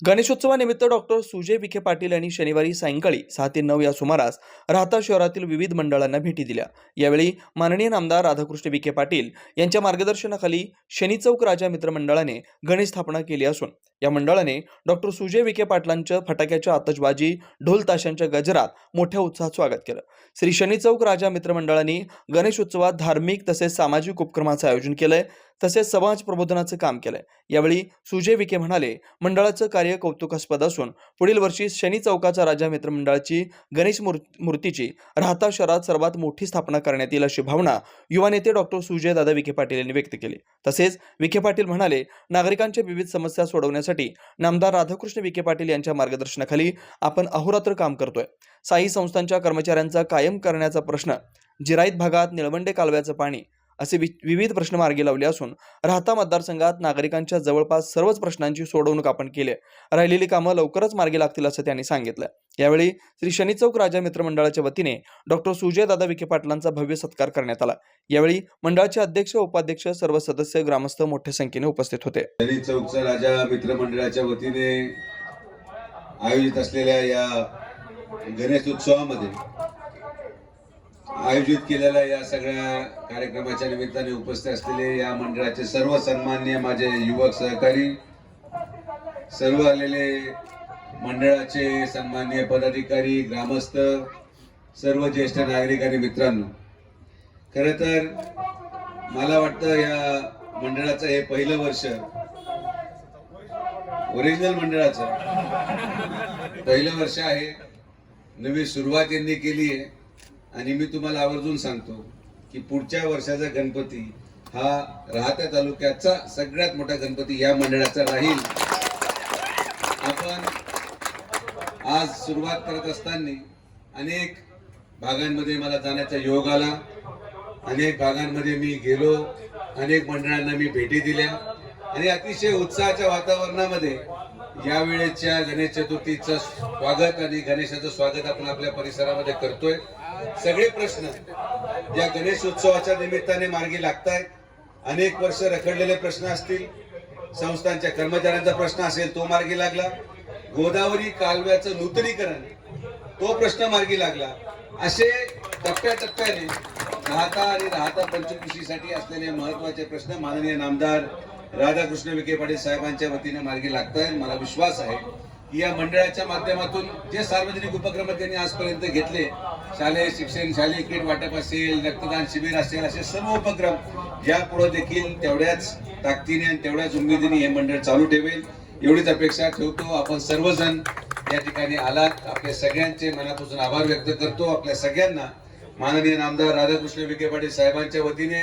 गणेशोत्सवानिमित्त doctor Sujay Vikhe Patil यांनी शनिवारी सायंकाळी सहा ते नऊ या सुमारास राहता शहरातील विविध मंडळांना भेटी दिल्या. यावेळी माननीय नामदार राधाकृष्ण विखे पाटील यांच्या मार्गदर्शनाखाली शनी चौक राजा मित्र मंडळाने गणेश स्थापना केली असून या मंडळाने डॉक्टर सुजय विखे पाटलांच्या फटाक्याच्या आतषबाजी ढोल ताशांच्या गजरात मोठ्या उत्साहात स्वागत केलं. श्री शनी चौक राजा मित्र मंडळाने गणेशोत्सवात धार्मिक तसेच सामाजिक उपक्रमाचं आयोजन केलंय. तसेच समाज प्रबोधनाचं काम केलंय. यावेळी सुजय विखे म्हणाले मंडळाचं कार्य कौतुकास्पद असून पुढील वर्षी शनी चौकाचा राजा मित्र मंडळाची गणेश मूर्तीची राहता शहरात सर्वात मोठी स्थापना करण्यात येईल अशी भावना युवा नेते डॉक्टर सुजय दादा विखे पाटील यांनी व्यक्त केली. तसेच विखे पाटील म्हणाले नागरिकांच्या विविध समस्या सोडवण्यासाठी नामदार राधाकृष्ण विखे पाटील यांच्या मार्गदर्शनाखाली आपण अहोरात्र काम करतोय. साई संस्थांच्या कर्मचाऱ्यांचा कायम करण्याचा प्रश्न जिराईत भागात निळवंडे कालव्याचं पाणी असे विविध प्रश्न मार्गी लावले असून राहता मतदारसंघात नागरिकांच्या जवळपास सर्वच प्रश्नांची सोडवणूक आपण केली राहिलेली कामं लवकरच मार्गी लागतील असं त्यांनी सांगितलं यावेळी श्री शनी चौक राजा मित्र मंडळाच्या वतीने डॉक्टर सुजयदादा विखे पाटलांचा भव्य सत्कार करण्यात आला. यावेळी मंडळाचे अध्यक्ष उपाध्यक्ष सर्व सदस्य ग्रामस्थ मोठ्या संख्येने उपस्थित होते. शनी चौकचा राजा मित्रमंडळाच्या वतीने आयोजित असलेल्या या गणेश उत्सवामध्ये आयोजित केलेल्या या सगळ्या कार्यक्रमाच्या निमित्ताने उपस्थित असलेले या मंडळाचे सर्व सन्मान्य माझे युवक सहकारी सर्व आलेले मंडळाचे सन्मान्य पदाधिकारी ग्रामस्थ सर्व ज्येष्ठ नागरिक आणि मित्रांनो खरं तर मला वाटतं या मंडळाचं हे पहिलं वर्ष ओरिजिनल मंडळाचं. पहिलं वर्ष आहे. नवी सुरुवात यांनी केली आहे. आणि मी तुम्हाला आवर्जून सांगतो की पुढच्या वर्षाचा गणपती हा राहत्या तालुक्याचा सगळ्यात मोठा गणपती या मंडळाचा राहील. आपण आज सुरुवात करत असताना अनेक भागांमध्ये मला जाण्याचा योग आला. अनेक भागांमध्ये मी गेलो. अनेक मंडळांना मी भेटी दिल्या. आणि अतिशय उत्साहाच्या वातावरणामध्ये यावेळेच्या गणेश चतुर्थीचं स्वागत आणि गणेशाचं स्वागत आपण आपल्या परिसरामध्ये करतोय. सगळे प्रश्न या गणेश उत्सवाच्या निमित्ताने मार्गी लागताय अनेक वर्ष रखडलेले प्रश्न असतील. संस्थांच्या कर्मचाऱ्यांचा प्रश्न असेल तो मार्गी लागला. गोदावरी कालव्याचं नूतनीकरण तो प्रश्न मार्गी लागला. असे टप्प्याटप्प्याने राहता आणि राहता पंचकृषीसाठी असलेले महत्त्वाचे प्रश्न माननीय नामदार राधाकृष्ण विखे पाटील साहेबांच्या वतीने मार्गी लागत आहेत मला विश्वास आहे की या मंडळाच्या माध्यमातून जे सार्वजनिक उपक्रम त्यांनी आजपर्यंत घेतले शालेय शिक्षण शालेय किट वाटप असेल रक्तदान शिबिर असेल असे सर्व उपक्रम यापुढे देखील तेवढ्याच ताकदीने आणि तेवढ्याच उमेदीने हे मंडळ चालू ठेवेल. एवढीच अपेक्षा ठेवतो. आपण सर्वजण या ठिकाणी आलात. आपल्या सगळ्यांचे मनापासून आभार व्यक्त करतो. आपल्या सगळ्यांना माननीय नामदार राधाकृष्ण विखे पाटील साहेबांच्या वतीने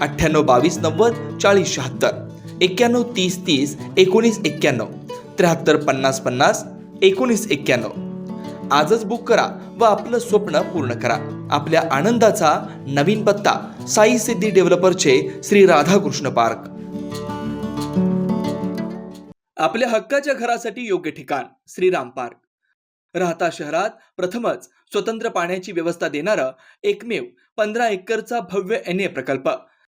अठ्ठ्याण्णव बावीस नव्वद चाळीस शहात्तर. एक्क्याण्णव तीस तीस एकोणीस एक्क्याण्णव. त्र्याहत्तर पन्नास पन्नास एकोणीस एक्क्याण्णव. आजच बुक करा व आपलं स्वप्न पूर्ण करा. आपल्या आनंदाचा नवीन पत्ता साई सिद्धी डेव्हलपरचे श्री राधाकृष्ण पार्क. आपल्या हक्काच्या घरासाठी योग्य ठिकाण श्रीराम पार्क. राहता शहरात प्रथमच स्वतंत्र पाण्याची व्यवस्था देणारं एकमेव पंधरा एकरचा भव्य एन ए प्रकल्प.